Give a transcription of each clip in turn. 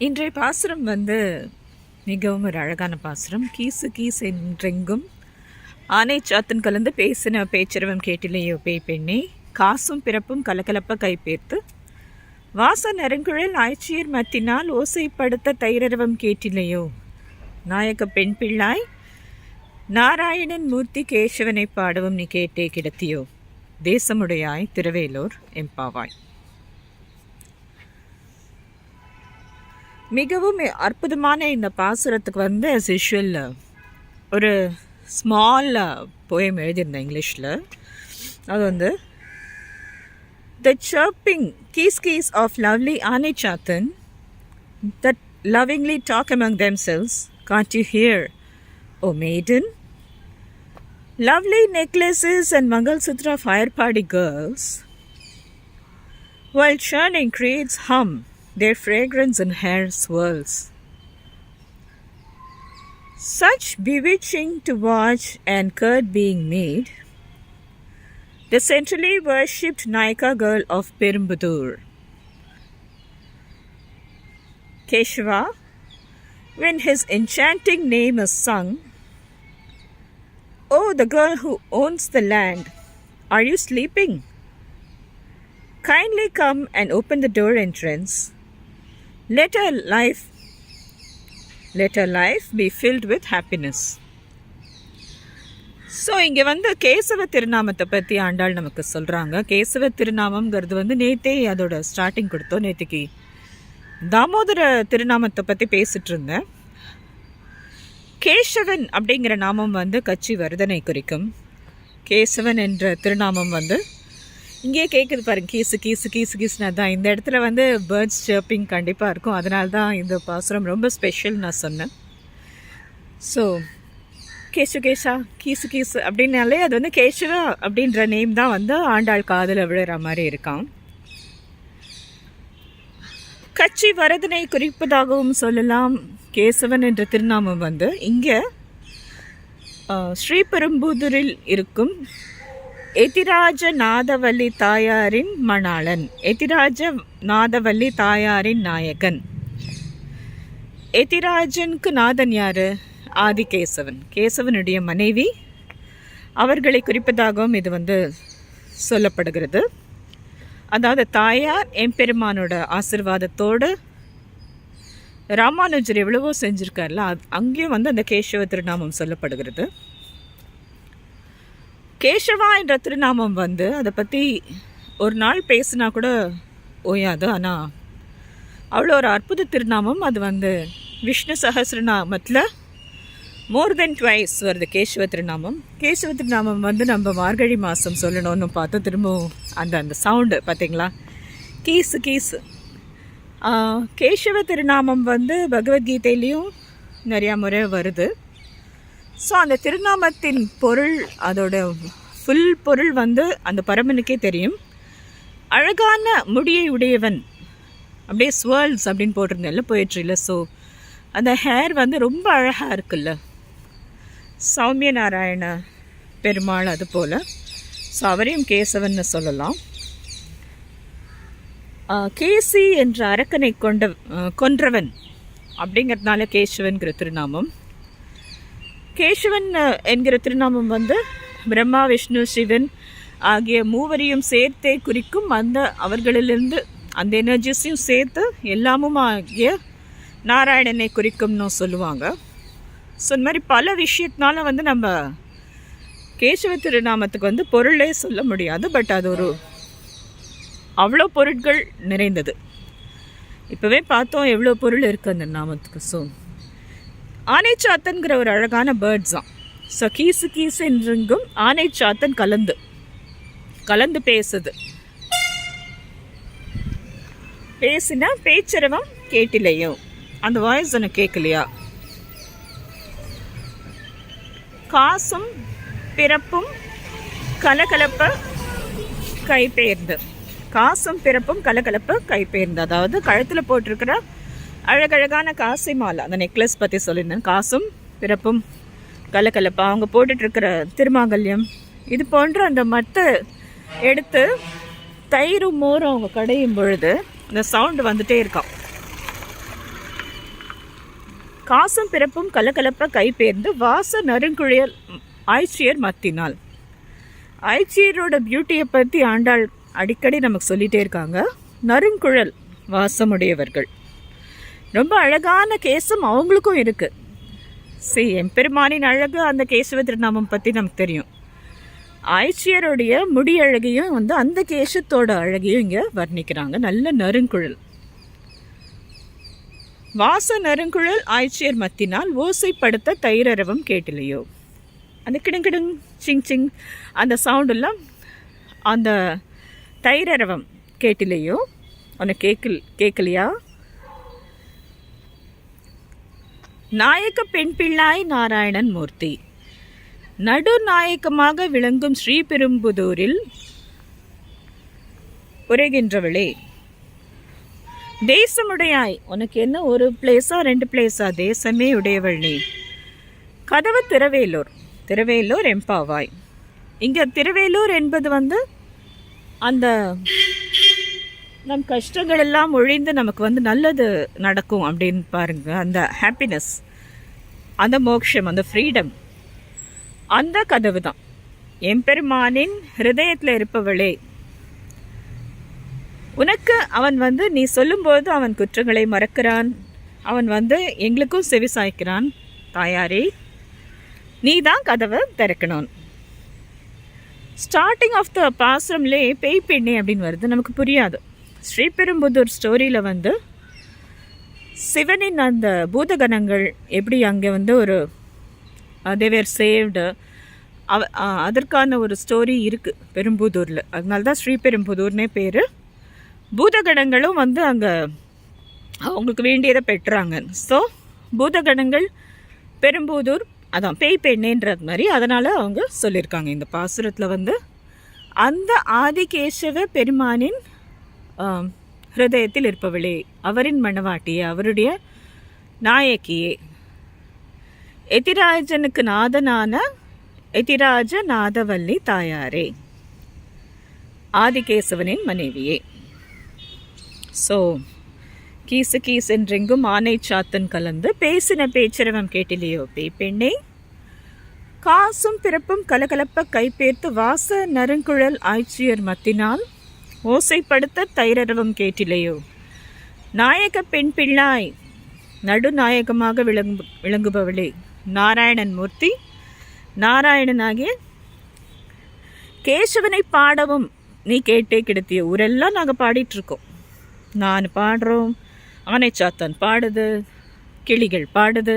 இன்றைய பாசுரம் வந்து மிகவும் ஒரு அழகான பாசுரம். கீசு கீசு என்றெங்கும் ஆனை சாத்தன் கலந்து பேசின பேச்சரவம் கேட்டிலேயோ பேய் பெண்ணே காசும் பிறப்பும் கலகலப்ப கைப்பேர்த்து வாச நெருங்குழல் ஆய்ச்சியர் மத்தினால் ஓசைப்படுத்த தைரரவம் கேட்டிலையோ நாயக பெண் பிள்ளாய் நாராயணன் மூர்த்தி கேசவனை பாடவும் நீ கேட்டே கிடத்தியோ தேசமுடையாய் திருவேலூர் எம்பாவாய் மிகவும் அற்புதமான இந்த பாசுரத்துக்கு வந்து அஸ் யூஷுவல் ஒரு ஸ்மால் போயம் எழுதியிருந்தேன் இங்கிலீஷில் அது வந்து த சர்ப்பிங் கீஸ் கீஸ் of lovely ஆனிச்சத்தன் that lovingly talk among them sells got you hear oh maiden lovely necklaces and mangalsutra fire body girls while churning creates hum their fragrance in hair swirls. Such bewitching to watch and curd being made, the centrally worshipped Naika girl of Perumbudur. Keshava, when his enchanting name is sung, Oh, the girl who owns the land, are you sleeping? Kindly come and open the door entrance. Let her life let her life be filled with happiness. So இங்கே வந்து கேசவ திருநாமத்தை பற்றி ஆண்டாள் நமக்கு சொல்கிறாங்க கேசவ திருநாமங்கிறது வந்து நேத்தே அதோட starting கொடுத்தோம். நேற்றுக்கு தாமோதர திருநாமத்தை பற்றி பேசிகிட்டு இருந்தேன் கேசவன் அப்படிங்கிற நாமம் வந்து கட்சி வருதனை குறிக்கும். கேசவன் என்ற திருநாமம் வந்து இங்கேயே கேட்குது பாருங்க கீசு கீசு கீசு கீசுனா தான் இந்த இடத்துல வந்து பேர்ட்ஸ் சர்ப்பிங் கண்டிப்பாக இருக்கும். அதனால தான் இந்த பாசுரம் ரொம்ப ஸ்பெஷல் நான் சொன்னேன். ஸோ கேசு கேஷா கீசு கீசு அப்படின்னாலே அது வந்து கேசவா அப்படின்ற நேம் தான் வந்து ஆண்டாள் காதில் விழுற மாதிரி இருக்கான் கட்சி வரதனை குறிப்பதாகவும் சொல்லலாம். கேசவன் என்ற திருநாமம் வந்து இங்கே ஸ்ரீபெரும்புதூரில் இருக்கும் எதிராஜ நாதவல்லி தாயாரின் மணாளன். எதிராஜ நாதவல்லி தாயாரின் நாயகன். எதிராஜனுக்கு நாதன் யாரு? ஆதிகேசவன். கேசவனுடைய மனைவி. அவர்களை குறிப்பதாகவும் இது வந்து சொல்லப்படுகிறது. அதாவது தாயார் எம்பெருமானோட ஆசிர்வாதத்தோடு ராமானுஜர் எவ்வளவோ செஞ்சுருக்கார்ல அங்கேயும் வந்து அந்த கேசவ திருநாமம் சொல்லப்படுகிறது. கேசவா என்ற திருநாமம் வந்து அதை பற்றி ஒரு நாள் பேசுனா கூட ஓயாது. ஆனால் அவ்வளோ ஒரு அற்புத திருநாமம். அது வந்து விஷ்ணு சஹசிரநாமத்தில் மோர் தென் ட்வைஸ் வருது கேசவ திருநாமம். கேசவ திருநாமம் வந்து நம்ம மார்கழி மாதம் சொல்லணும்னு பார்த்து திரும்பவும் அந்த அந்த சவுண்டு பார்த்தீங்களா? கீஸு கீஸு கேசவ திருநாமம் வந்து பகவத்கீதையிலையும் நிறையா முறை வருது. ஸோ அந்த திருநாமத்தின் பொருள் அதோட ஃபுல் பொருள் வந்து அந்த பரமனுக்கே தெரியும். அழகான முடியை உடையவன் அப்படியே ஸ்வேர்ல்ஸ் அப்படின்னு போட்டிருந்தேன்ல போயிட்ரியில் ஸோ அந்த ஹேர் வந்து ரொம்ப அழகாக இருக்குல்ல. சௌமிய நாராயண பெருமாள் அது போல். ஸோ அவரையும் கேசவன்னு சொல்லலாம். கேசி என்ற அரக்கனை கொண்ட கொன்றவன் அப்படிங்கிறதுனால கேசவன்கிற திருநாமம். கேசவன் என்கிற திருநாமம் வந்து பிரம்மா விஷ்ணு சிவன் ஆகிய மூவரையும் சேர்த்தே குறிக்கும் அந்த அவர்களிலிருந்து அந்த எனர்ஜிஸையும் சேர்த்து எல்லாமும் ஆகிய நாராயணனை குறிக்கும்னு சொல்லுவாங்க. ஸோ இந்த மாதிரி பல விஷயத்தினால வந்து நம்ம கேசவ திருநாமத்துக்கு வந்து பொருளே சொல்ல முடியாது. பட் அது ஒரு அவ்வளோ பொருட்கள் நிறைந்தது. இப்போவே பார்த்தோம் எவ்வளோ பொருள் இருக்குது அந்த நாமத்துக்கு. ஸோ ஆனைச்சாத்தன்கிற ஒரு அழகான பேர்ட்ஸ் தான் ஸோ கீசு கீசு என்றெங்கும் ஆனைச்சாத்தன் கலந்து கலந்து பேசுது. பேசினா பேச்சரவம் கேட்டிலையோ? அந்த வாய்ஸ் எனக்கு கேட்கலையா காசும் பிறப்பும் கலகலப்ப கைபெயர்ந்து காசும் பிறப்பும் கலகலப்ப கைபெயர்ந்து அதாவது கழுத்தில் போட்டிருக்கிற அழகழகான காசை மாலை அந்த நெக்லஸ் பற்றி சொல்லியிருந்தேன். காசும் பிறப்பும் கலக்கலப்பாக அவங்க போட்டுட்ருக்கிற திருமாங்கல்யம். இது போன்ற அந்த மத்த எடுத்து தயிரும் மோரும் அவங்க கடையும் பொழுது அந்த சவுண்டு வந்துட்டே இருக்கான் காசும் பிறப்பும் கலக்கலப்பாக கைப்பேர்ந்து வாச நறுங்குழியல் ஆய்ச்சியர் மத்தினாள் ஆய்ச்சியரோட பியூட்டியை பற்றி ஆண்டாள் அடிக்கடி நமக்கு சொல்லிகிட்டே இருக்காங்க. நறுங்குழல் வாசமுடையவர்கள். ரொம்ப அழகான கேசம் அவங்களுக்கும் இருக்குது சரி எம்பெருமானின் அழகு அந்த கேசவ திருநாமம் பற்றி நமக்கு தெரியும். ஆய்ச்சியருடைய முடி அழகையும் வந்து அந்த கேசத்தோட அழகையும் இங்கே வர்ணிக்கிறாங்க. நல்ல நறுங்குழல். வாச நறுங்குழல் ஆய்ச்சியர் மத்தினால் ஓசைப்படுத்த தைரரவம் கேட்டிலையோ. அந்த கிடுங்கிடுங் சிங் சிங் அந்த சவுண்டெல்லாம் அந்த தைரரவம் கேட்டிலையோ. உனக்கு கேட்கல் கேட்கலையா நாயக்க பெண் பிள்ளாய் நாராயணன் மூர்த்தி. நடுநாயக்கமாக விளங்கும் ஸ்ரீபெரும்புதூரில் உரைகின்றவளே. தேசமுடையாய். உனக்கு என்ன ஒரு பிளேஸா ரெண்டு பிளேஸா தேசமே உடையவள் நீ. கதவு திருவேலூர். திருவேலூர் எம்பாவாய் இங்கே திருவேலூர் என்பது வந்து அந்த நம் கஷ்டங்கள் எல்லாம் ஒழிந்து நமக்கு வந்து நல்லது நடக்கும் அப்படின்னு பாருங்க. அந்த ஹாப்பினஸ் அந்த மோக்ஷம் அந்த ஃப்ரீடம் அந்த கதவு தான். எம்பெருமானின் ஹிருதயத்தில் இருப்பவளே உனக்கு அவன் வந்து நீ சொல்லும்போது அவன் குற்றங்களை மறக்கிறான். அவன் வந்து எங்களுக்கும் செவி சாய்க்கிறான். தாயாரே நீ தான் கதவை திறக்கணும். ஸ்டார்டிங் ஆஃப் த பாஸ்ரம்லே பேய் பெண்ணே அப்படின்னு வருது. நமக்கு புரியாது. ஸ்ரீபெரும்புதூர் ஸ்டோரியில் வந்து சிவனின் அந்த பூதகணங்கள் எப்படி அங்கே வந்து ஒரு uh, தேவேர் சேவ்டு அவ uh, அதற்கான ஒரு ஸ்டோரி இருக்குது பெரும்புதூரில். அதனால தான் ஸ்ரீபெரும்புதூர்னே பேர். பூதகணங்களும் வந்து அங்கே அவங்களுக்கு வேண்டியதை பெற்றாங்க. ஸோ பூதகணங்கள் பெரும்புதூர் அதான் பேய் பெண்ணேன்றது மாதிரி அதனால் அவங்க சொல்லியிருக்காங்க. இந்த பாசுரத்தில் வந்து அந்த ஆதிகேசவ பெருமானின் ஹிருதயத்தில் இருப்பவளே அவரின் மணவாட்டியே அவருடைய நாயக்கியே எதிராஜனுக்கு நாதனான எதிராஜ நாதவல்லி தாயாரே. ஆதிகேசவனின் மனைவியே. ஸோ கீசு கீஸ் என்றெங்கும் ஆனை சாத்தன் கலந்து பேசின பேச்சிரவம் கேட்டிலேயோ பே பெண்ணே? காசும் பிறப்பும் கலகலப்ப கைப்பேர்த்து வாச நறுங்குழல் ஆய்ச்சியர் மத்தினால் ஓசைப்படுத்த தைரரவம் கேட்டிலையோ நாயக பெண் பிள்ளாய் நடுநாயகமாக விளங்கு விளங்குபவளே. நாராயணன் மூர்த்தி நாராயணனாகிய கேசவனை பாடவும் நீ கேட்டே கிடத்திய ஊரெல்லாம் நாங்கள் பாடிட்டுருக்கோம். நான் பாடுறோம் ஆனைச்சாத்தான் பாடுது கிளிகள் பாடுது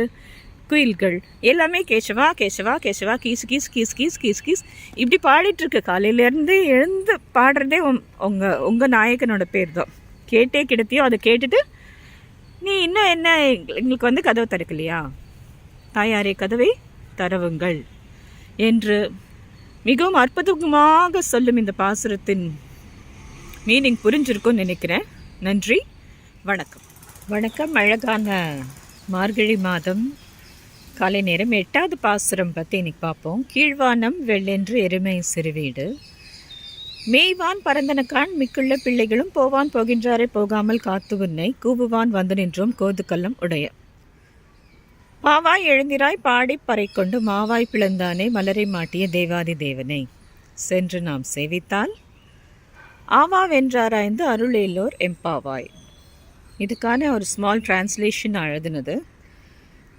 குயில்கள். எல்லாமே கேசவா கேசவா கேசவா கீஸ் கீஸ் கீஸ் கீஸ் கீஸ் கீஸ் இப்படி பாடிட்டுருக்கு. காலையிலேருந்து எழுந்து பாடுறதே உங்கள் உங்கள் நாயகனோட பேர் தான் கேட்டே கிடத்தியோ அதை கேட்டுட்டு நீ இன்னும் என்ன எங்களுக்கு வந்து கதவை திறக்கலையா? தாயாரே கதவை தரவுங்கள் என்று மிகவும் அற்புதமாக சொல்லும் இந்த பாசுரத்தின் மீனிங் புரிஞ்சிருக்கும்னு நினைக்கிறேன். நன்றி வணக்கம். வணக்கம் அழகான மார்கழி மாதம். காலை நேரம் எட்டாவது பாசுரம் பற்றி இன்னைக்கு பார்ப்போம். கீழ்வானம் வெள்ளென்று எருமை சிறுவீடு மேய்வான் பரந்தனக்கான் மிக்குள்ள பிள்ளைகளும் போவான் போகின்றாரே போகாமல் காத்து உன்னை கூவுவான் வந்து நின்றோம் கோதுக்கல்லம் உடைய. பாவாய் எழுந்திராய் பாடி பறை கொண்டு மாவாய் பிளந்தானே மலரை மாட்டிய தேவாதி தேவனை. சென்று நாம் சேவித்தால் ஆவாவென்றாராய்ந்து அருளேலோர் எம்பாவாய் இதுக்கான ஒரு ஸ்மால் டிரான்ஸ்லேஷன் எழுதுனது.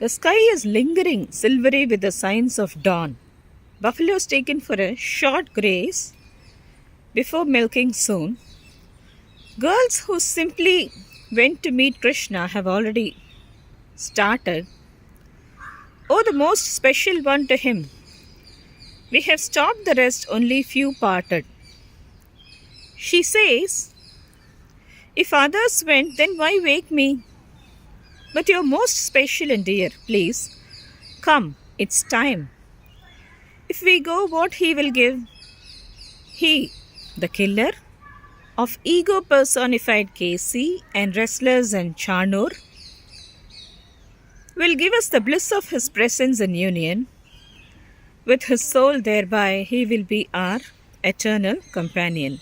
The sky is lingering silvery with the signs of dawn. Buffaloes taken for a short graze before milking soon. Girls who simply went to meet Krishna have already started. Oh, the most special one to him. We have stopped the rest, only few parted. She says, If others went, then why wake me? But you're most special and dear, please. Come, it's time. If we go, what he will give? He, the killer of ego personified Casey and wrestlers and Charnur, will give us the bliss of his presence and union. With his soul, thereby, he will be our eternal companion.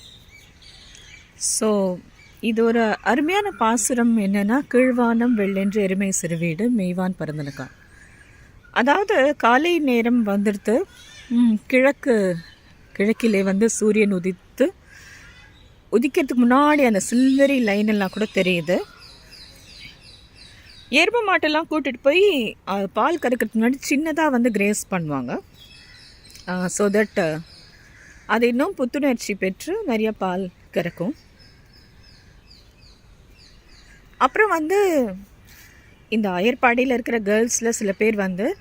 So, இது ஒரு அருமையான பாசுரம் என்னென்னா கீழ்வானம் வெள்ளென்று எருமை சிறுவீடு மெய்வான் பறந்தனுக்கா அதாவது காலை நேரம் வந்துடுத்து கிழக்கு கிழக்கிலே வந்து சூரியன் உதித்து உதிக்கிறதுக்கு முன்னாடி அந்த சில்வரி லைன் எல்லாம் கூட தெரியுது. எருமை மாட்டெல்லாம் கூட்டிகிட்டு போய் பால் கறக்கிறதுக்கு முன்னாடி சின்னதாக வந்து கிரேஸ் பண்ணுவாங்க. ஸோ தட் அது இன்னும் புத்துணர்ச்சி பெற்று நிறைய பால் கறக்கும். அப்புறம் வந்து இந்த அயற்பாடியில் இருக்கிற கேர்ள்ஸில் சில பேர் வந்து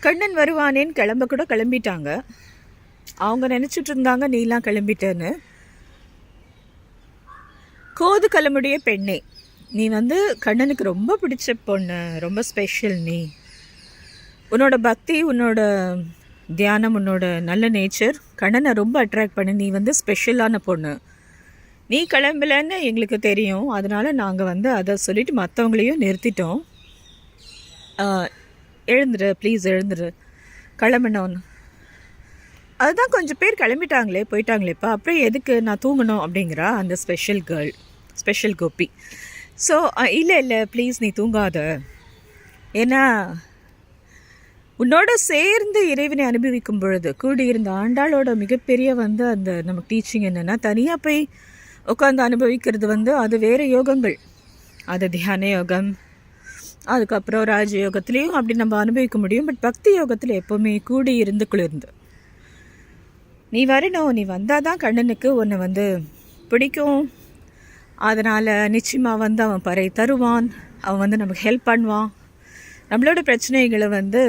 கண்ணன் வருவானேன்னு கிளம்ப கூட கிளம்பிட்டாங்க. அவங்க நினச்சிட்டு இருந்தாங்க நீலாம் கிளம்பிட்டேன்னு. கோது கிளம்புடைய பெண்ணே நீ வந்து கண்ணனுக்கு ரொம்ப பிடிச்ச பொண்ணு ரொம்ப ஸ்பெஷல் நீ. உன்னோட பக்தி உன்னோட தியானம் உன்னோட நல்ல நேச்சர் கண்ணனை ரொம்ப அட்ராக்ட் பண்ணு. நீ வந்து ஸ்பெஷலான பொண்ணு. நீ கிளம்பலன்னு எங்களுக்கு தெரியும். அதனால் நாங்கள் வந்து அதை சொல்லிட்டு மற்றவங்களையும் நிறுத்திட்டோம். எழுந்துரு ப்ளீஸ் எழுந்துரு. கிளம்பினோன்னு அதுதான் கொஞ்சம் பேர் கிளம்பிட்டாங்களே போயிட்டாங்களேப்பா அப்புறம் எதுக்கு நான் தூங்கணும் அப்படிங்கிறா அந்த special girl special Gopi. So இல்லை இல்லை ப்ளீஸ் நீ தூங்காத. ஏன்னா உன்னோட சேர்ந்து இறைவனை அனுபவிக்கும் பொழுது கூடியிருந்த ஆண்டாளோட மிகப்பெரிய வந்து அந்த நமக்கு டீச்சிங் என்னென்னா தனியாக போய் உட்காந்து அனுபவிக்கிறது வந்து அது வேறு யோகங்கள். அது தியான யோகம். அதுக்கப்புறம் ராஜ யோகத்துலேயும் அப்படி நம்ம அனுபவிக்க முடியும். பட் பக்தி யோகத்தில் எப்போவுமே கூடி இருந்து குளிர்ந்து. நீ வரணும் நீ வந்தால் தான் கண்ணனுக்கு உன்னை வந்து பிடிக்கும். அதனால் நிச்சயமாக வந்து அவன் பறை தருவான். அவன் வந்து நமக்கு ஹெல்ப் பண்ணுவான். நம்மளோட பிரச்சனைகளை வந்து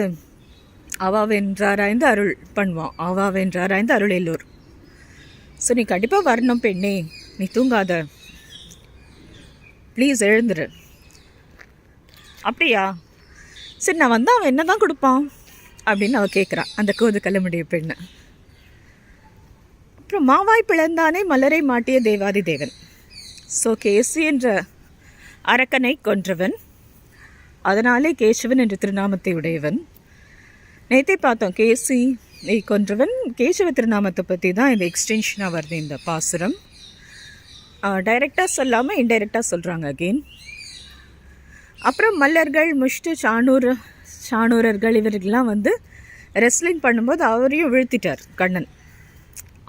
அவா வென்றாராய்ந்து அருள் பண்ணுவான். அவா வென்றாராய்ந்து அருள் எல்லோர் ஸோ நீ கண்டிப்பாக வரணும் பெண்ணே. நீ தூங்காத. ப்ளீஸ் எழுந்துரு. அப்படியா? சரி நான் வந்தால் அவன் என்ன தான் கொடுப்பான்? அப்படின்னு அவள் கேட்குறான் அந்த கோது கல்லமுடைய பெண்ணு. அப்புறம் மாவாய் பிளந்தானே மலரை மாட்டிய தேவாதி தேவன். ஸோ கேசி என்ற அரக்கனை கொன்றவன். அதனாலே கேசவன் என்ற திருநாமத்தை உடையவன். நேத்தை பார்த்தோம் கேசி கொன்றவன். கேசவ திருநாமத்தை பற்றி தான் இந்த எக்ஸ்டென்ஷனாக வருது இந்த பாசுரம். டைரெக்டாக சொல்லாமல் இன்டைரக்டாக சொல்கிறாங்க அகெயின் அப்புறம் மல்லர்கள் முஷ்டு சாணூர் சாணூரர்கள் இவர்கள்லாம் வந்து ரெஸ்லிங் பண்ணும்போது அவரையும் வீழ்த்திட்டார் கண்ணன்.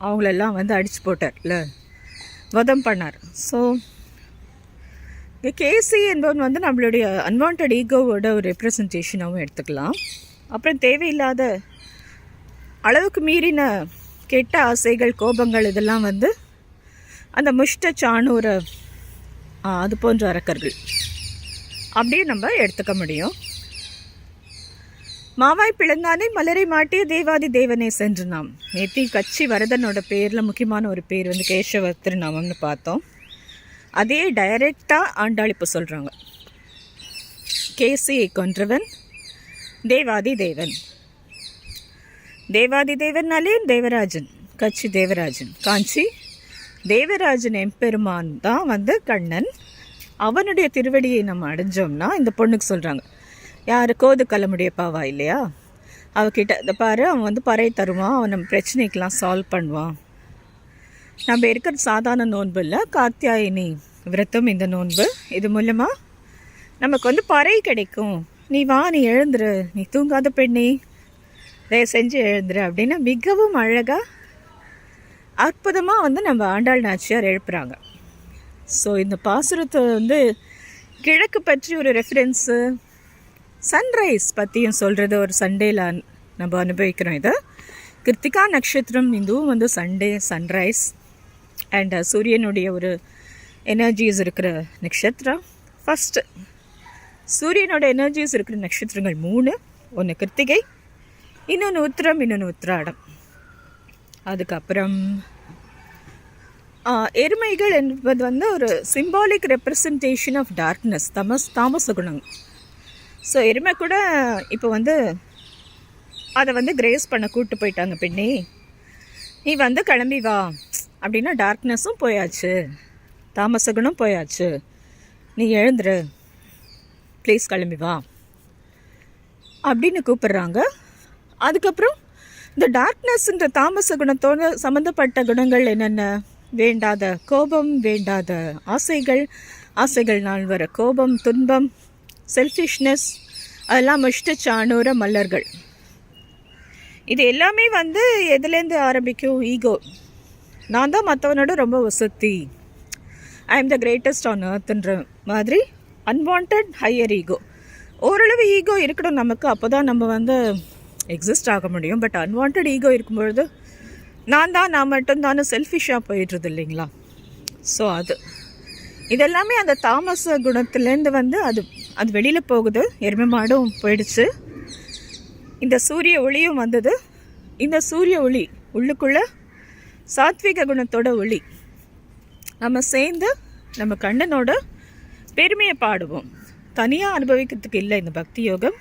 அவங்களெல்லாம் வந்து அடிச்சு போட்டார்ல. வதம் பண்ணார். ஸோ கேசி என்பவன் வந்து நம்மளுடைய அன்வான்ட் ஈகோவோட ஒரு ரெப்ரசன்டேஷனாகவும் எடுத்துக்கலாம். அப்புறம் தேவையில்லாத அளவுக்கு மீறின கெட்ட ஆசைகள் கோபங்கள் இதெல்லாம் வந்து அந்த முஷ்ட சாணூர அது போன்ற அரக்கர்கள் அப்படியே நம்ம எடுத்துக்க முடியும். மாவாய் பிளந்தானே மலரை மாட்டிய தேவாதி தேவனே சென்று நாம். நேத்தி கட்சி வரதனோட பேரில் முக்கியமான ஒரு பேர் வந்து கேசவ திருநாமம்னு பார்த்தோம். அதே டைரெக்டாக ஆண்டாளிப்பு இப்போ சொல்கிறாங்க கேசியை கொன்றவன் தேவாதி தேவன். தேவாதி தேவன்னாலே தேவராஜன் கட்சி தேவராஜன். காஞ்சி தேவராஜன் எம்பெருமான் தான் வந்து கண்ணன். அவனுடைய திருவடியை நம்ம அடைஞ்சோம்னா இந்த பொண்ணுக்கு சொல்கிறாங்க யார்? கோது கலமுடைய பாவா இல்லையா? அவகிட்ட இதை பாரு அவன் வந்து பறை தருவான் அவன் நம்ம பிரச்சனைக்கெலாம் சால்வ் பண்ணுவான். நம்ம இருக்கிற சாதாரண நோன்பு இல்லை காத்தியாயினி விரதம் இந்த நோன்பு. இது மூலமாக நமக்கு வந்து பறை கிடைக்கும். நீ வா நீ எழுந்துரு. நீ தூங்காத பெண்ணி. தயவு செஞ்சு எழுந்துரு அப்படின்னு மிகவும் அழகாக அற்புதமாக வந்து நம்ம ஆண்டாள் நாச்சியார் எழுப்புறாங்க. ஸோ இந்த பாசுரத்தை வந்து கிழக்கு பற்றி ஒரு ரெஃபரன்ஸு சன்ரைஸ் பற்றியும் சொல்கிறது ஒரு சண்டேல நம்ம அனுபவிக்கிறோம் இதை. கிருத்திகா நட்சத்திரம் இதுவும் வந்து சண்டே சன்ரைஸ் அண்ட் சூரியனுடைய ஒரு எனர்ஜிஸ் இருக்கிற நட்சத்திரம். ஃபஸ்ட்டு சூரியனோட எனர்ஜிஸ் இருக்கிற நட்சத்திரங்கள் மூணு. ஒன்று கிருத்திகை இன்னொன்று உத்திரம் இன்னொன்று உத்திராடம். அதுக்கப்புறம் எருமைகள் என்பது வந்து ஒரு சிம்பாலிக் ரெப்ரசன்டேஷன் ஆஃப் டார்க்னஸ் தமஸ் தாமச குணம். ஸோ எருமை கூட இப்போ வந்து அதை வந்து கிரேஸ் பண்ண கூட்டு போயிட்டாங்க பெண்ணே. நீ வந்து கிளம்பி வா. அப்படின்னா டார்க்னஸும் போயாச்சு. தாமச குணம் போயாச்சு. நீ எழுந்துரு. ப்ளீஸ் கிளம்பி வா. அப்படின்னு கூப்பிட்றாங்க. அதுக்கப்புறம் இந்த டார்க்னஸ்ன்ற தாமச குணத்தோட சம்மந்தப்பட்ட குணங்கள் என்னென்ன? வேண்டாத கோபம் வேண்டாத ஆசைகள். ஆசைகள் நான் வர கோபம் துன்பம் செல்ஃபிஷ்னஸ் அதெல்லாம் முடிச்சுட்டு சாணூர மல்லர்கள். இது எல்லாமே வந்து எதுலேருந்து ஆரம்பிக்கும்? ஈகோ நான் தான் மற்றவனோட ரொம்ப வசதி. I am the greatest on அர்த்துன்ற மாதிரி அன்வான்ட் ஹையர் ஈகோ ஓரளவு ஈகோ இருக்கணும் நமக்கு. அப்போ தான் நம்ம வந்து எக்ஸிஸ்ட் ஆக முடியும். பட் அன்வான்ட் ஈகோ இருக்கும்பொழுது நான் தான் நான் மட்டும்தானே செல்ஃபிஷாக போயிடுறது இல்லைங்களா? ஸோ அது. இதெல்லாமே அந்த தாமச குணத்துலேருந்து வந்து அது அது வெளியில் போகுது. எருமை மாடும் போயிடுச்சு. இந்த சூரிய ஒளியும் வந்தது. இந்த சூரிய ஒளி உள்ளுக்குள்ள சாத்விக குணத்தோட ஒளி. நம்ம சேர்ந்து நம்ம கண்ணனோட பெருமையை பாடுவோம். தனியாக அனுபவிக்கிறதுக்கு இல்லை இந்த பக்தி யோகம்.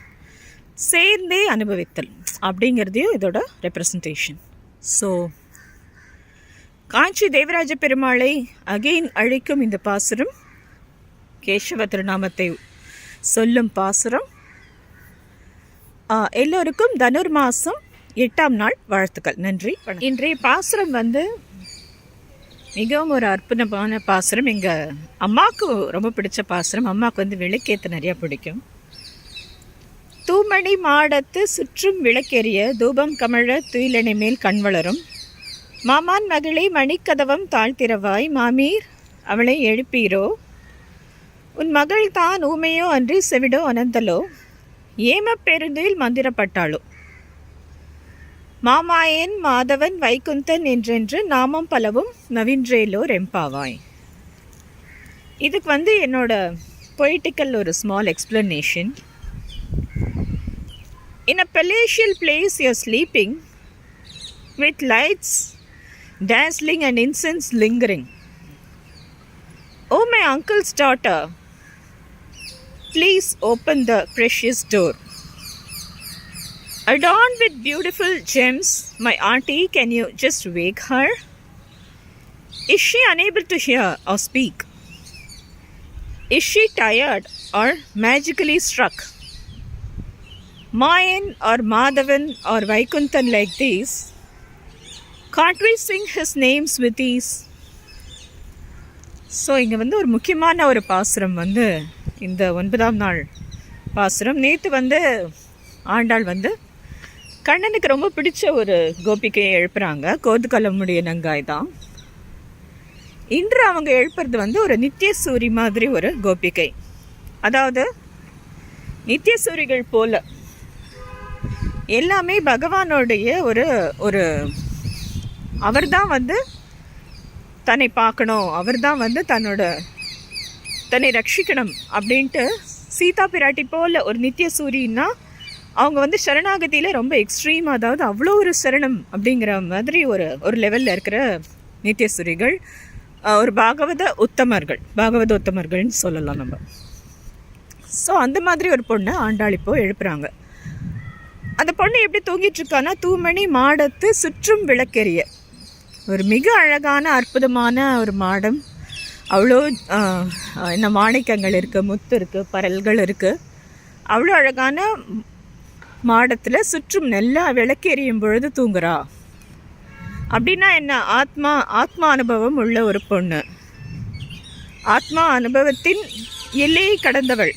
சேர்ந்தே அனுபவித்தல் அப்படிங்கிறதையும் இதோட ரெப்ரசன்டேஷன் ஸோ காஞ்சி தேவராஜ பெருமாளை அகெயின் அழைக்கும் இந்த பாசுரம் கேசவ திருநாமத்தை சொல்லும் பாசுரம். எல்லோருக்கும் தனுர் மாதம் எட்டாம் நாள் வாழ்த்துக்கள். நன்றி இன்றைய பாசுரம் வந்து மிகவும் ஒரு அற்புதமான பாசுரம். எங்கள் அம்மாவுக்கு ரொம்ப பிடிச்ச பாசுரம். அம்மாவுக்கு வந்து விளக்கேற்ற நிறையா பிடிக்கும். பூமணி மாடத்து சுற்றும் விளக்கெறிய தூபம் கமழ துயிலனை மேல் கண் வளரும். மாமான் மகளே மணிக்கதவம் தாழ்த்திரவாய் மாமீர் அவளை எழுப்பீரோ? உன் மகள் தான் ஊமையோ அன்றி செவிடோ அனந்தலோ? ஏம பெருந்தில் மந்திரப்பட்டாளோ? மாமாயன் மாதவன் வைகுந்தன் என்றென்று நாமம் பலவும் நவீன்றேலோ ரெம்பாவாய். இதுக்கு வந்து என்னோட பொய்டிக்கல் ஒரு small explanation In a palatial place you're sleeping with lights dazzling and incense lingering. Oh, my uncle's daughter, please open the precious door. Adorned with beautiful gems, my auntie, can you just wake her? Is she unable to hear or speak? Is she tired or magically struck? Mayan or Madhavan or Vaikuntan like these, can't we sing his names with ease? So இங்கே வந்து ஒரு முக்கியமான ஒரு பாசுரம் வந்து இந்த ஒன்பதாம் நாள் பாசுரம். நேற்று வந்து ஆண்டாள் வந்து கண்ணனுக்கு ரொம்ப பிடிச்ச ஒரு கோபிக்கையை எழுப்புறாங்க. கோதுகலமுடைய நங்காய் தான். இன்று அவங்க எழுப்புறது வந்து ஒரு நித்தியசூரி மாதிரி ஒரு கோபிகை. அதாவது நித்தியசூரிகள் போல எல்லாமே பகவானுடைய ஒரு ஒரு அவர் தான் வந்து தன்னை பார்க்கணும் அவர் தான் வந்து தன்னோட தன்னை ரட்சிக்கணும் அப்படின்ட்டு சீதா பிராட்டி போல் ஒரு நித்திய சூரியன்னா அவங்க வந்து சரணாகதியில் ரொம்ப எக்ஸ்ட்ரீம் அதாவது அவ்வளோ ஒரு சரணம் அப்படிங்கிற மாதிரி ஒரு ஒரு லெவலில் இருக்கிற நித்தியசூரிகள் அஹ், ஒரு பாகவத உத்தமர்கள் பாகவத உத்தமர்கள்னு சொல்லலாம் நம்ம. ஸோ அந்த மாதிரி ஒரு பொண்ணை ஆண்டாளிப்போ எழுப்புகிறாங்க எழுப்புறாங்க. அந்த பொண்ணு எப்படி தூங்கிட்டு இருக்கான்னா தூமணி மாடத்து சுற்றும் விளக்கெரிய. ஒரு மிக அழகான அற்புதமான ஒரு மாடம். அவ்வளோ என்ன மாணிக்கங்கள் இருக்குது முத்து இருக்குது பரல்கள் இருக்குது அவ்வளோ அழகான மாடத்தில் சுற்றும் நல்லா விளக்கெறியும் பொழுது தூங்குறா. அப்படின்னா என்ன? ஆத்மா ஆத்மா அனுபவம் உள்ள ஒரு பொண்ணு. ஆத்மா அனுபவத்தின் எல்லையை கடந்தவள்.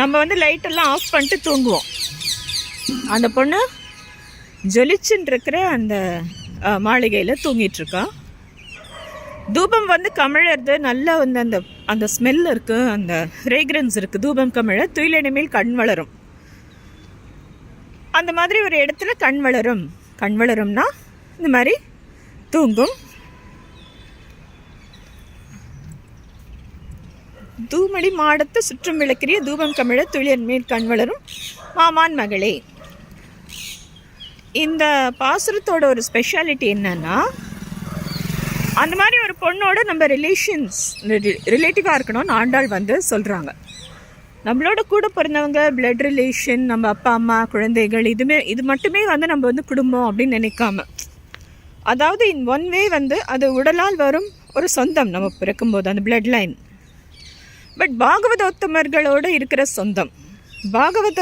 நம்ம வந்து லைட்டெல்லாம் ஆஃப் பண்ணிட்டு தூங்குவோம். அந்த பொண்ணு ஜொலிச்சுன்னு இருக்கிற அந்த மாளிகையில் தூங்கிட்டுருக்கா தூபம் வந்து கமிழறது நல்லா வந்து அந்த அந்த ஸ்மெல் இருக்குது அந்த ஃப்ரேக்ரன்ஸ் இருக்குது தூபம் கமிழ துயிலனிமேல் கண் வளரும். அந்த மாதிரி ஒரு இடத்துல கண் வளரும். கண் வளரும்னா இந்த மாதிரி தூங்கும். தூமடி மாடத்து சுற்றும் விளக்கிறிய தூபம் கமிழ துளியன் மேல் கண் வளரும் மாமான் மகளே. இந்த பாசுரத்தோட ஒரு ஸ்பெஷாலிட்டி என்னன்னா அந்த மாதிரி ஒரு பொண்ணோட நம்ம ரிலேஷன்ஸ் ரிலேட்டிவாக இருக்கணும்னு ஆண்டாள் வந்து சொல்கிறாங்க நம்மளோட கூட பிறந்தவங்க பிளட் ரிலேஷன் நம்ம அப்பா அம்மா குழந்தைகள் இதுமே இது மட்டுமே வந்து நம்ம வந்து குடும்பம் அப்படின்னு நினைக்காம. அதாவது இன் ஒன் வே வந்து அது உடலால் வரும் ஒரு சொந்தம் நம்ம பிறக்கும்போது அந்த பிளட் லைன் பட் பாகவத உத்தமர்களோடு இருக்கிற சொந்தம். பாகவத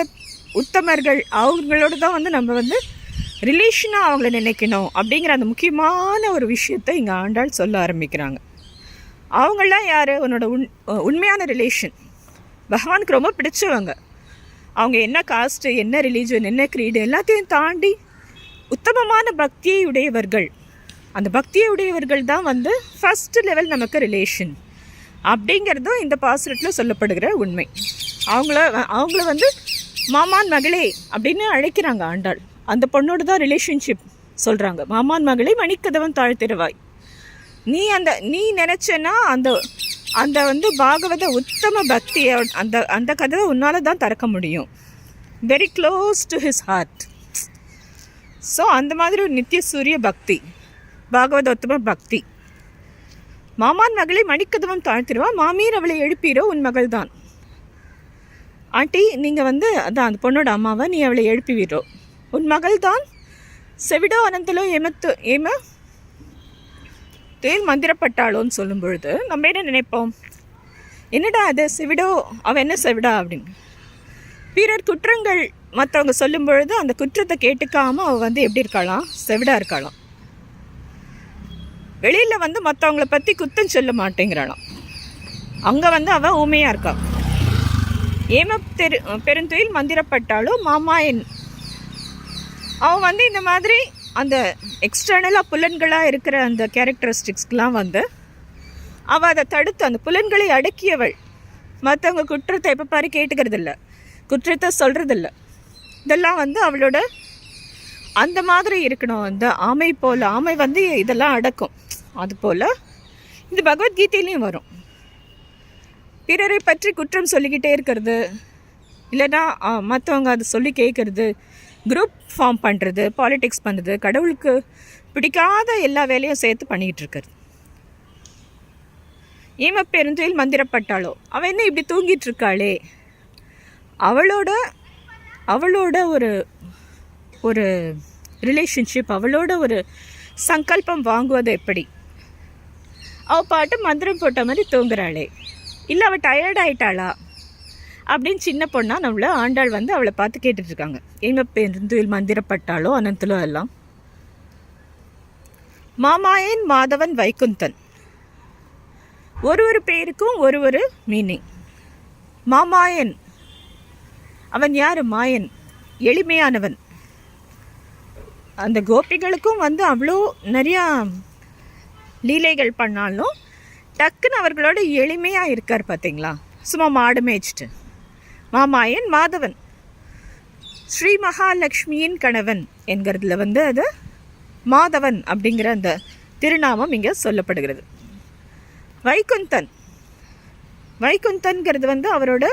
உத்தமர்கள் அவங்களோட தான் வந்து நம்ம வந்து ரிலேஷனாக அவங்கள நினைக்கணும் அப்படிங்கிற அந்த முக்கியமான ஒரு விஷயத்தை இங்கே ஆண்டாள் சொல்ல ஆரம்பிக்கிறாங்க. அவங்களாம் யார்? உன்னோட உண் உண்மையான ரிலேஷன் பகவானுக்கு ரொம்ப பிடிச்சவங்க. அவங்க என்ன காஸ்ட்டு என்ன ரிலீஜன் என்ன க்ரீடு எல்லாத்தையும் தாண்டி உத்தமமான பக்தியை உடையவர்கள். அந்த பக்தியை உடையவர்கள் தான் வந்து ஃபஸ்ட்டு லெவல் நமக்கு ரிலேஷன் அப்படிங்கிறதும் இந்த பாசுரத்தில் சொல்லப்படுகிற உண்மை. அவங்கள அவங்கள வந்து மாமான் மகளே அப்படின்னு அழைக்கிறாங்க ஆண்டாள். அந்த பொண்ணோடு தான் ரிலேஷன்ஷிப் சொல்கிறாங்க மாமான் மகளே மணிக்கதவன் தாழ்த்திடுவாய். நீ அந்த நீ நினச்சேன்னா அந்த அந்த வந்து பாகவத உத்தம பக்தியை அந்த அந்த கதவை உன்னால் தான் திறக்க முடியும். Very close to his heart so அந்த மாதிரி ஒரு நித்திய சூரிய பக்தி பாகவத உத்தம பக்தி. மாமான் மகளை மணிக்கதவம் தாழ்த்திடுவா மாமீர் அவளை எழுப்பீரோ உன் மகள் தான் ஆண்டி நீங்கள் வந்து அதான் அந்த பொண்ணோட அம்மாவை நீ அவளை எழுப்பிவிடோ உன் மகள் தான் செவிடோ அனந்தலோ ஏமத்து ஏம? தேல் மந்திரப்பட்டாளோன்னு சொல்லும் பொழுது நம்ம என்ன நினைப்போம்? என்னடா அது செவிடோ அவன் என்ன செவிடா அப்படின்னு. பிறர் குற்றங்கள் மற்றவங்க சொல்லும் பொழுது அந்த குற்றத்தை கேட்டுக்காமல் அவள் வந்து எப்படி இருக்காளாம்? செவிடா இருக்காளாம். வெளியில் வந்து மற்றவங்கள பற்றி குத்தம் சொல்ல மாட்டேங்கிறாளாம். அங்கே வந்து அவள் ஊமையாக இருக்கா? ஏம தெரு பெருந்துயில் மந்திரப்பட்டாலும் மாமா என். அவன் வந்து இந்த மாதிரி அந்த எக்ஸ்டர்னலாக புலன்களாக இருக்கிற அந்த கேரக்டரிஸ்டிக்ஸ்க்கெலாம் வந்து அவள் அதை தடுத்து அந்த புலன்களை அடக்கியவள். மற்றவங்க குற்றத்தை எப்போ பாரு கேட்டுக்கிறதில்ல. குற்றத்தை சொல்கிறதில்ல இதெல்லாம் வந்து அவளோட அந்த மாதிரி இருக்கணும். இந்த ஆமை போல் ஆமை வந்து இதெல்லாம் அடக்கும். அது போல் இந்த பகவத்கீதையிலையும் வரும். பிறரை பற்றி குற்றம் சொல்லிக்கிட்டே இருக்கிறது. இல்லைன்னா மற்றவங்க அதை சொல்லி கேட்குறது குரூப் ஃபார்ம் பண்ணுறது பாலிடிக்ஸ் பண்ணுறது கடவுளுக்கு பிடிக்காத எல்லா வேலையும் சேர்த்து பண்ணிக்கிட்டு இருக்கிறது. ஏம மந்திரப்பட்டாளோ அவள் என்ன இப்படி தூங்கிட்டு இருக்காளே? அவளோட அவளோட ஒரு ஒரு ரிலேஷன்ஷிப் அவளோட ஒரு சங்கல்பம் வாங்குவது எப்படி? அவள் பாட்டு மந்திரம் போட்ட மாதிரி தூங்குறாளே. இல்லை அவள் டயர்ட் ஆயிட்டாளா? அப்படின்னு சின்ன பொண்ணா நம்மள ஆண்டாள் வந்து அவளை பார்த்து கேட்டுட்ருக்காங்க. இருக்காங்க எங்க மந்திரப்பட்டாளோ அனந்தலோ எல்லாம்? மாமாயன் மாதவன் வைகுந்தன். ஒரு ஒரு பேருக்கும் ஒரு ஒரு மீனிங் மாமாயன். அவன் யார்? மாயன். எளிமையானவன். அந்த கோபிகளுக்கும் வந்து அவ்வளோ நிறையா லீலைகள் பண்ணாலும் டக்குன்னு அவர்களோட எளிமையாக இருக்கார் பார்த்தீங்களா சும்மா மாடு மேய்ச்சிட்டு. மாமாயன் மாதவன். ஸ்ரீ மகாலட்சுமியின் கணவன் என்கிறதுல வந்து அது மாதவன் அப்படிங்கிற அந்த திருநாமம் இங்கே சொல்லப்படுகிறது. வைகுந்தன். வைகுந்தன்கிறது வந்து அவரோட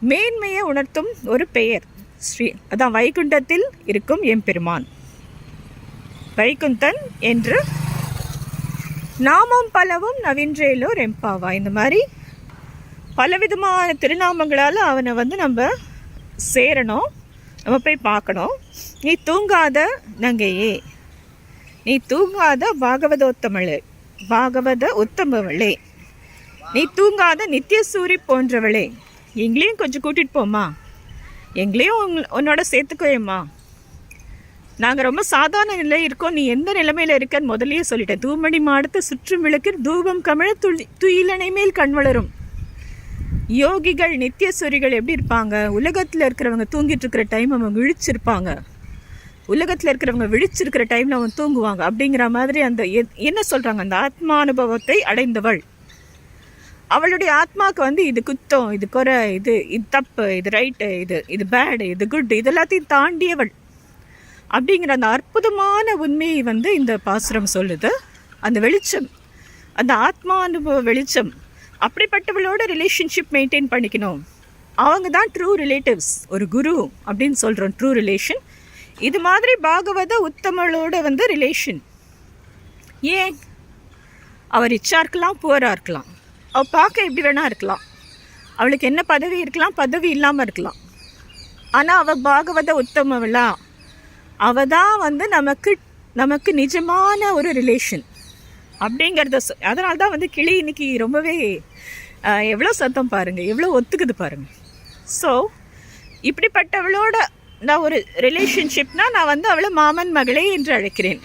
மேன்மையை உணர்த்தும் ஒரு பெயர். ஸ்ரீ அதான் வைகுண்டத்தில் இருக்கும் எம்பெருமான். வைகுந்தன் என்று நாமம் பலவும் நவீன்றேலோர் ரெம்பாவா? இந்த மாதிரி பலவிதமான திருநாமங்களால் அவனை வந்து நம்ம சேரணும். நம்ம போய் பார்க்கணும். நீ தூங்காத நங்கையே. நீ தூங்காத பாகவதோத்தமிழே பாகவத உத்தமவளே. நீ தூங்காத நித்தியசூரி போன்றவளே. எங்களையும் கொஞ்சம் கூட்டிகிட்டு போமா எங்களையும் உங்க உன்னோட சேர்த்துக்கோயம்மா. நாங்கள் ரொம்ப சாதாரண நிலை இருக்கோம். நீ எந்த நிலைமையில் இருக்கன்னு முதல்லயே சொல்லிட்டேன். தூமணி மாடத்தை சுற்றும் விளக்கில் தூபம் கமிழ துளி துயிலனை மேல் கண் வளரும். யோகிகள் நித்தியசூரிகள் எப்படி இருப்பாங்க? உலகத்தில் இருக்கிறவங்க தூங்கிட்டு இருக்கிற டைம் அவங்க விழிச்சிருப்பாங்க. உலகத்தில் இருக்கிறவங்க விழிச்சிருக்கிற டைமில் அவங்க தூங்குவாங்க. அப்படிங்கிற மாதிரி அந்த என்ன சொல்கிறாங்க அந்த ஆத்மா அனுபவத்தை அடைந்தவள். அவளுடைய ஆத்மாவுக்கு வந்து இது குத்தம் இது குறை இது இது தப்பு இது ரைட்டு இது இது பேடு இது குட் இது எல்லாத்தையும் தாண்டியவள். அப்படிங்கிற அந்த அற்புதமான உண்மையை வந்து இந்த பாசுரம் சொல்லுது. அந்த வெளிச்சம் அந்த ஆத்மானுபவ வெளிச்சம் அப்படிப்பட்டவளோட ரிலேஷன்ஷிப் மெயின்டைன் பண்ணிக்கணும். அவங்க தான் ட்ரூ ரிலேட்டிவ்ஸ் ஒரு குரு அப்படின்னு சொல்கிறோம் ட்ரூ ரிலேஷன் இது மாதிரி பாகவத உத்தமளோட வந்து ரிலேஷன் ஏன்? அவர் ரிச்சாக இருக்கலாம் புவராக இருக்கலாம். அவள் பார்க்க எப்படி வேணா இருக்கலாம். அவளுக்கு என்ன பதவி இருக்கலாம் பதவி இல்லாமல் இருக்கலாம். ஆனால் அவள் பாகவத உத்தமவளா. அவ தான் வந்து நமக்கு நமக்கு நிஜமான ஒரு ரிலேஷன் அப்படிங்கிறத அதனால தான் வந்து கிளி இன்னைக்கு ரொம்பவே எவ்வளோ சத்தம் பாருங்கள் எவ்வளோ ஒத்துக்குது பாருங்கள் ஸோ இப்படிப்பட்டவளோட நான் ஒரு ரிலேஷன்ஷிப்னால் நான் வந்து அவளை மாமன் மகளே என்று அழைக்கிறேன்.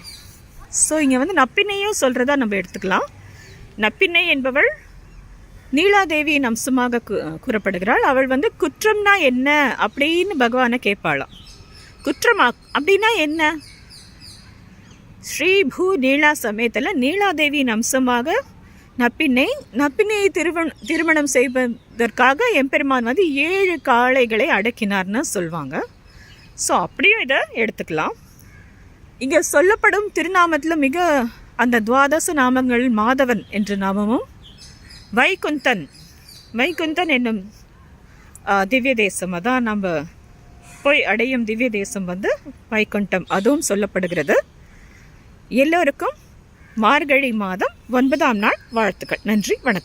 ஸோ இங்கே வந்து நப்பினையும் சொல்கிறதா நம்ம எடுத்துக்கலாம். நப்பினை என்பவள் நீலாதேவியின் அம்சமாக கூறப்படுகிறாள். அவள் வந்து குற்றம்னா என்ன அப்படின்னு பகவானை கேட்பாளாம். குற்றமா? அப்படின்னா என்ன? ஸ்ரீ பூ நீலா சமயத்தில் நீலாதேவியின் அம்சமாக நப்பினை நப்பினையை திருமண திருமணம் செய்வதற்காக எம்பெருமான் வந்து ஏழு காளைகளை அடக்கினார்னு சொல்லுவாங்க ஸோ அப்படியும் இதை எடுத்துக்கலாம். இங்கே சொல்லப்படும் திருநாமத்தில் மிக அந்த துவாதச நாமங்கள் மாதவன் என்ற நாமமும் வைகுந்தன் வைகுந்தன் என்னும் திவ்ய தேசம் அதான் நம்ம போய் அடையும் திவ்ய தேசம் வந்து வைகுண்டம். அதுவும் சொல்லப்படுகிறது. எல்லோருக்கும் மார்கழி மாதம் ஒன்பதாம் நாள் வாழ்த்துக்கள். நன்றி வணக்கம்.